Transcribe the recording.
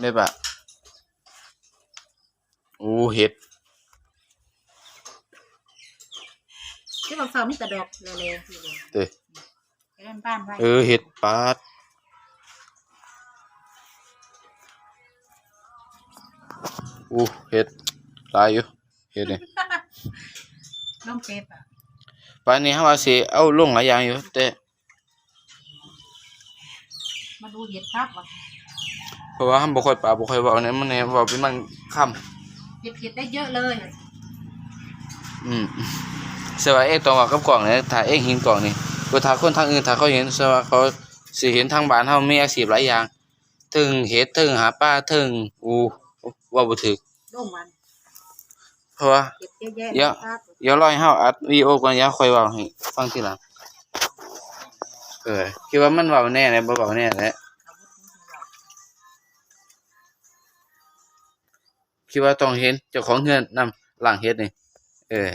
ได้ปะโอ้เห็ดที่บางเสามีแต่ดอกเละๆอยู่เลยเด้อไปเล่นบ้านไว้เออเห็ดปาดอู้เห็ดหลายอยู่เห็ดนี่ล่มเจ็บอะปานนี้เฮาว่าสิเอาลงหลายอย่างอยู่แต่มาดูเห็ดครับว่า เพราะว่าเฮาบ่ค่อยปากบ่ค่อยเว้าเนี่ยมันเนี่ยเว้าเป็นบางคำเห็ดเห็ดได้เยอะเลยอืมสว่าเอ๊ะตรงกับกล่องเนี่ยถ้าเอ๊ะเห็นกล่องนี่บ่ถ้าคนทางอื่นถ้าเขาเห็นสว่าเขาสิเห็นทางบ้านเฮามีอาชีพหลายอย่างถึงเฮ็ดถึงหาปลาถึงอู้ว่าบ่ถึกร่มวันเพราะว่าเห็ดเยอะแยะเยอะ ครับเดี๋ยวรอให้เฮาอัดวิดีโอก่อนอย่าค่อยเว้าให้ฟังทีหลังเออคิดว่ามันเว้าแน่แหละบ่เว้าแน่แหละ คิดว่าต้องเห็นเจ้าของเฮือนนำล้างเฮ็ดนี่เออ